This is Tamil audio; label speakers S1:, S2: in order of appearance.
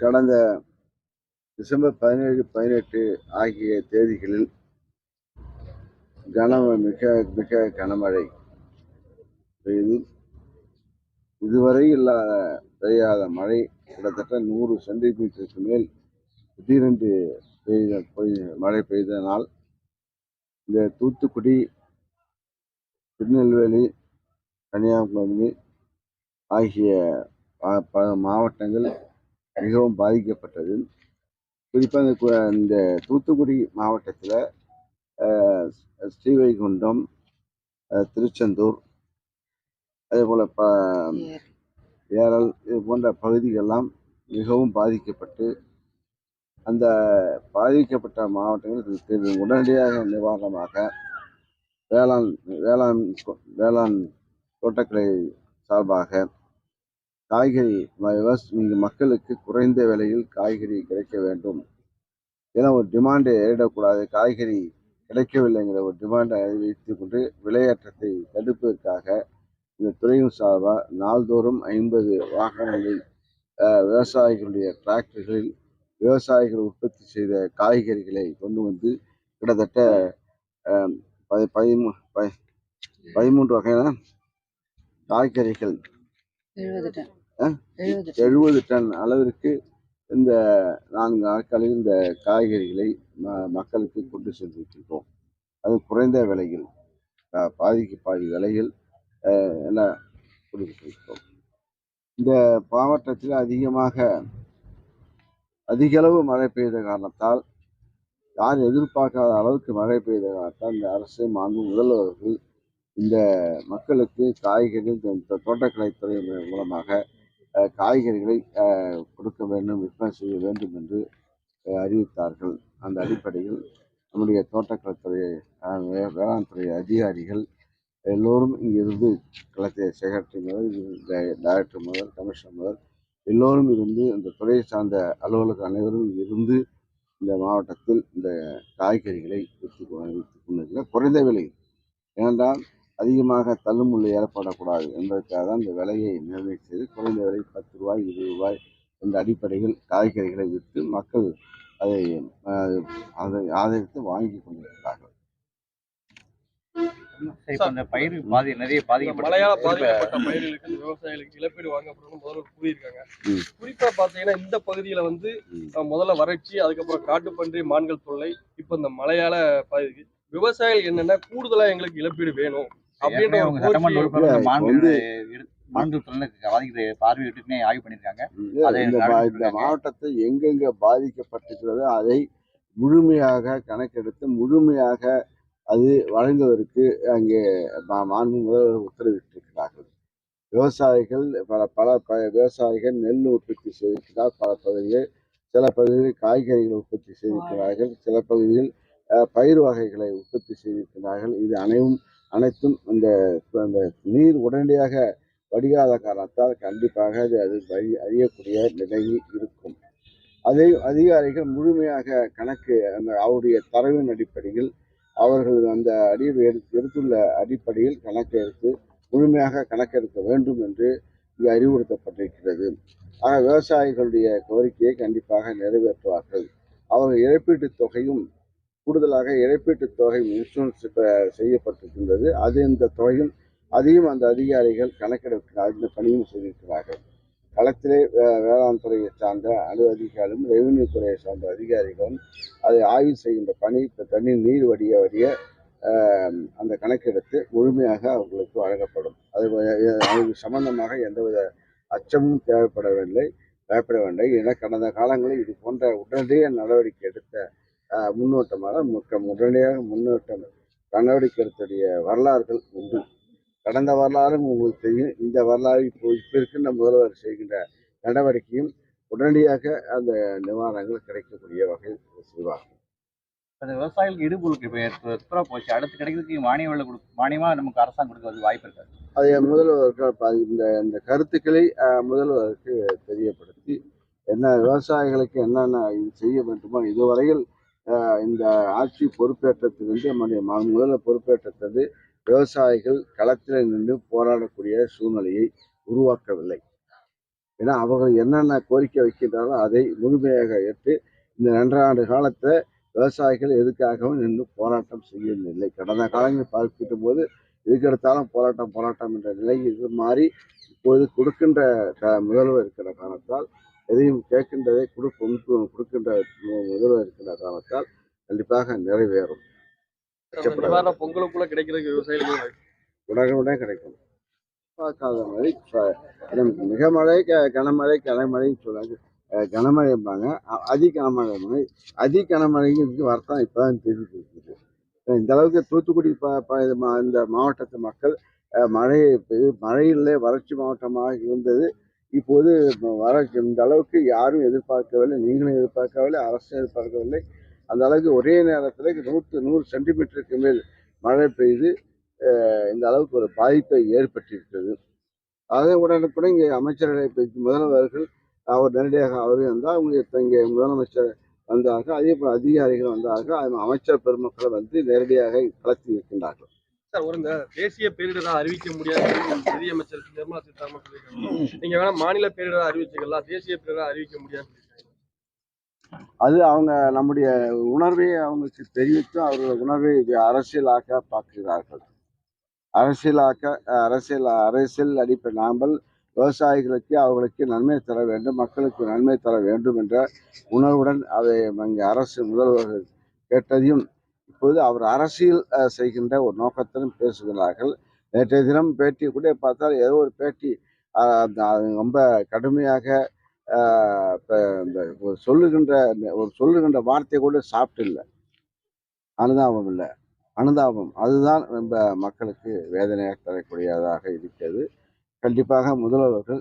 S1: கடந்த டிசம்பர் பதினேழு பதினெட்டு ஆகிய தேதிகளில் கன மிக மிக கனமழை பெய்து இதுவரை இல்லாத பெய்யாத மழை கிட்டத்தட்ட நூறு சென்டிமீட்டருக்கு மேல் திடீரென்று பெய்த மழை பெய்ததனால் இந்த தூத்துக்குடி திருநெல்வேலி கன்னியாகுமரி ஆகிய ப- மாவட்டங்கள் மிகவும் பாதிக்கப்பட்டது. குறிப்பாக இந்த தூத்துக்குடி மாவட்டத்தில் ஸ்ரீவைகுண்டம் திருச்செந்தூர் அதே போல் ப ஏரல் இது போன்ற பகுதிகளெல்லாம் மிகவும் பாதிக்கப்பட்டு அந்த பாதிக்கப்பட்ட மாவட்டங்கள் உடனடியாக நிவாரணமாக வேளாண் வேளாண் வேளாண் தோட்டக்கலை சார்பாக காய்கறி ம- மக்களுக்கு குறைந்த விலையில் காய்கறி கிடைக்க வேண்டும். ஏன்னா ஒரு டிமாண்டை ஏறிடக்கூடாது. காய்கறி கிடைக்கவில்லைங்கிற ஒரு டிமாண்டை வைத்து கொண்டு விலையேற்றத்தை தடுப்பதற்காக இந்த துறையின் சார்பாக நாள்தோறும் ஐம்பது வாகனங்களில் விவசாயிகளுடைய டிராக்டர்களில் விவசாயிகள் உற்பத்தி செய்த காய்கறிகளை கொண்டு வந்து கிட்டத்தட்ட பதிமூ- பதிமூன்று வகையான காய்கறிகள்
S2: எழுபது டன். எழுபது
S1: டன். அளவிற்கு இந்த நான்கு நாட்களில் இந்த காய்கறிகளை ம- மக்களுக்கு கொண்டு சென்றிருக்கின்றோம். அது குறைந்த விலையில் பாதிக்கு பாதி விலையில் எல்லாம் கொடுத்திருக்கிறோம் இந்த மாவட்டத்தில் அதிகமாக அதிக அளவு மழை பெய்த காரணத்தால் யார் எதிர்பார்க்காத அளவுக்கு மழை பெய்த காரணத்தால் இந்த அரசு மாண்பு முதல்வர்கள் இந்த மக்களுக்கு காய்கறி இந்த தோட்டக்கலைத்துறை மூலமாக காய்கறிகளை கொடுக்க வேண்டும் விற்பனை செய்ய வேண்டும் என்று அறிவித்தார்கள். அந்த அடிப்படையில் நம்முடைய தோட்டக்கலைத்துறை வேளாண் துறை அதிகாரிகள் எல்லோரும் இங்கிருந்து களத்தை செக்ரட்டரி முதல் டைரக்டர் முதல் கமிஷனர் முதல் எல்லோரும் இருந்து அந்த துறையை சார்ந்த அலுவலர்கள் அனைவரும் இருந்து இந்த மாவட்டத்தில் இந்த காய்கறிகளை விற்று விற்று கொண்டிருக்கிறார். குறைந்த விலையில் ஏனென்றால் அதிகமாக தள்ளுமுள்ளு ஏற்படக்கூடாது என்பதற்காக தான் இந்த விலையை நிர்ணயம் செய்து குறைந்த விலை பத்து ரூபாய் இருபது ரூபாய் என்ற அடிப்படையில் காய்கறிகளை விற்று மக்கள் அதை அஹ், அதை ஆதரித்து வாங்கி கொண்டிருக்கிறார்கள்.
S3: பயிர் பாதி நிறைய
S4: மழையால பாதிக்கப்பட்ட பயிர்களுக்கு விவசாயிகளுக்கு இழப்பீடு வாங்கப்படும் முதல்வர் கூறியிருக்காங்க. குறிப்பா பாத்தீங்கன்னா இந்த பகுதியில வந்து முதல்ல வறட்சி அதுக்கப்புறம் காட்டுப்பன்றி மான்கள் தொல்லை இப்ப இந்த மழையால பாதிக்கு விவசாயிகள் என்னன்னா கூடுதலா எங்களுக்கு இழப்பீடு வேணும்?
S1: இந்த மாவட்டத்தை எங்கெங்க பாதிக்கப்பட்டிருக்கிறதோ அதை முழுமையாக கணக்கெடுத்து முழுமையாக அது வழங்குவதற்கு அங்கே மா- மாண்பு முதல்வர் உத்தரவிட்டிருக்கிறார்கள். விவசாயிகள் பல பல ப விவசாயிகள் நெல் உற்பத்தி செய்திருக்கிறார். பல பகுதிகளில் சில பகுதிகளில் காய்கறிகள் உற்பத்தி செய்திருக்கிறார்கள். சில பகுதிகளில் பயிர் வகைகளை உற்பத்தி செய்திருக்கிறார்கள். இது அனைவும் அனைத்தும் அந்த அந்த நீர் உடனடியாக வடிகாத காரணத்தால் கண்டிப்பாக அது அது வழி அறியக்கூடிய நிலையில் இருக்கும். அதை அதிகாரிகள் முழுமையாக கணக்கு அந்த அவருடைய தரவின் அடிப்படையில் அவர்கள் அந்த அடி எடுத்து எடுத்துள்ள அடிப்படையில் கணக்கு எடுத்து முழுமையாக கணக்கெடுக்க வேண்டும் என்று இங்கு அறிவுறுத்தப்பட்டிருக்கிறது. ஆனால் விவசாயிகளுடைய கோரிக்கையை கண்டிப்பாக நிறைவேற்றுவார்கள். அவர்கள் இழப்பீட்டுத் தொகையும் கூடுதலாக இழப்பீட்டுத் தொகை இன்சூரன்ஸ் செய்யப்பட்டிருக்கின்றது. அது இந்த தொகையும் அதையும் அந்த அதிகாரிகள் கணக்கெடுக்க அந்த பணியும் செய்திருக்கிறார்கள். களத்திலே வே- வேளாண் துறையை சார்ந்த அணு அதிகாரிகளும் ரெவென்யூ துறையை சார்ந்த அதிகாரிகளும் அதை ஆய்வு செய்கின்ற பணி இப்போ தண்ணீர் நீர் வடிய வடிய அந்த கணக்கெடுத்து முழுமையாக அவர்களுக்கு வழங்கப்படும். அது வ- அது சம்பந்தமாக எந்தவித அச்சமும் தேவைப்படவில்லை பயப்படவில்லை. என கடந்த காலங்களில் இது போன்ற உடனடிய நடவடிக்கை எடுத்த முன்னோட்டமாக முக்க உடனடியாக முன்னோட்டம். நடவடிக்கை எடுத்துடைய வரலாறுகள் உண்டு. கடந்த வரலாறும் உங்களுக்கு தெரியும். இந்த வரலாறு இப்போ இப்போ இருக்கின்ற முதல்வர் செய்கின்ற நடவடிக்கையும் உடனடியாக அந்த நிவாரணங்கள் கிடைக்கக்கூடிய வகையில் செய்வார்கள்.
S3: அந்த விவசாயிகளுக்கு இடுபொருளுக்கு இப்போ எத்தனை போச்சு? அடுத்து கிடைக்கிறதுக்கு மானிய விலை கொடு மானியமா நமக்கு அரசாங்கம் கொடுக்கறது வாய்ப்பு இருக்காது
S1: அதை முதல்வர்கள் ப- இந்த இந்த கருத்துக்களை முதல்வருக்கு தெரியப்படுத்தி என்ன விவசாயிகளுக்கு என்னென்ன இது செய்ய வேண்டுமோ இதுவரையில் இந்த ஆட்சி பொறுப்பேற்றத்திலிருந்து நம்முடைய முதல்ல பொறுப்பேற்றது விவசாயிகள் களத்தில் நின்று போராடக்கூடிய சூழ்நிலையை உருவாக்கவில்லை. ஏன்னா அவர்கள் என்னென்ன கோரிக்கை வைக்கின்றாரோ அதை முழுமையாக ஏற்று இந்த ரெண்டராண்டு காலத்தை விவசாயிகள் எதுக்காகவும் நின்று போராட்டம் செய்யவில்லை. கடந்த காலங்களில் பார்க்கின்ற போது எதுக்கெடுத்தாலும் போராட்டம் போராட்டம் என்ற நிலை இது மாறி இப்போது கொடுக்கின்ற க- முதல்வர் இருக்கிற காரணத்தால் எதையும் கேட்கின்றதை கொடுக்கும் கொடுக்கின்ற முதல்வர் இருக்கிற காரணத்தால் கண்டிப்பாக நிறைவேறும்.
S4: பொங்கலுக்குள்ள கிடைக்கிறதுக்கு விவசாயிகளுக்கு வாய்ப்பு.
S1: உடனுடன் கிடைக்கும். பார்க்காத நமக்கு மிக மழை க- கனமழை கனமழைன்னு சொல்லுவாங்க கனமழைம்பாங்க அதி கனமழை மாதிரி அதி கனமழைங்கிறது வருத்தம் இப்போ தான் தெரிஞ்சு இருக்குது இந்த அளவுக்கு தூத்துக்குடி ப ப- இந்த மாவட்டத்து மக்கள் மழை மழையிலே வறட்சி மாவட்டமாக இருந்தது. இப்போது வர இந்த அளவுக்கு யாரும் எதிர்பார்க்கவில்லை நீங்களும் எதிர்பார்க்கவில்லை அரசும் எதிர்பார்க்கவில்லை. அந்த அளவுக்கு ஒரே நேரத்தில் நூற்று நூறு சென்டிமீட்டருக்கு மேல் மழை பெய்து இந்த அளவுக்கு ஒரு பாதிப்பை ஏற்பட்டிருக்கிறது. அதே உடனுக்குடன் இங்கே அமைச்சர்களை பற்றி முதல்வர்கள் அவர் நேரடியாக அவர் வந்தால் அவங்க இப்போ இங்கே முதலமைச்சர் வந்தார்கள் அதே போல் அதிகாரிகள் வந்தார்கள் அமைச்சர் பெருமக்கள் வந்து நேரடியாக கலத்தி இருக்கின்றார்கள்.
S4: சார் ஒரு இந்த தேசிய பேரிடரா அறிவிக்க முடியாது நிதியமைச்சர் நிர்மலா சீதாராமன் சொல்லியிருக்காங்க நீங்க வேணா மாநில பேரிடரா அறிவிச்சுக்கலாம் தேசிய பேரிடரா அறிவிக்க முடியாது
S1: அது அவங்க நம்முடைய உணர்வை அவங்களுக்கு தெரிவித்து அவர்கள் உணர்வை அரசியலாக்க பார்க்கிறார்கள். அரசியலாக்க அரசியல் அரசியல் அடிப்படை நாமல் விவசாயிகளுக்கு அவர்களுக்கு நன்மை தர வேண்டும் மக்களுக்கு நன்மை தர வேண்டும் என்ற உணர்வுடன் அதை இங்கே அரசு முதல்வர்கள் கேட்டதையும் இப்போது அவர் அரசியல் செய்கின்ற ஒரு நோக்கத்திலும் பேசுகிறார்கள். நேற்றைய தினம் பேட்டி கூட பார்த்தால் ஏதோ ஒரு பேட்டி அந்த ரொம்ப கடுமையாக இந்த ஒரு சொல்லுகின்ற ஒரு சொல்லுகின்ற வார்த்தை கூட சாப்பிட்டு இல்லை அனுதாபம் இல்லை. அனுதாபம். அதுதான் ரொம்ப மக்களுக்கு வேதனையாக தரக்கூடியதாக இருக்கிறது. கண்டிப்பாக முதல்வர்கள்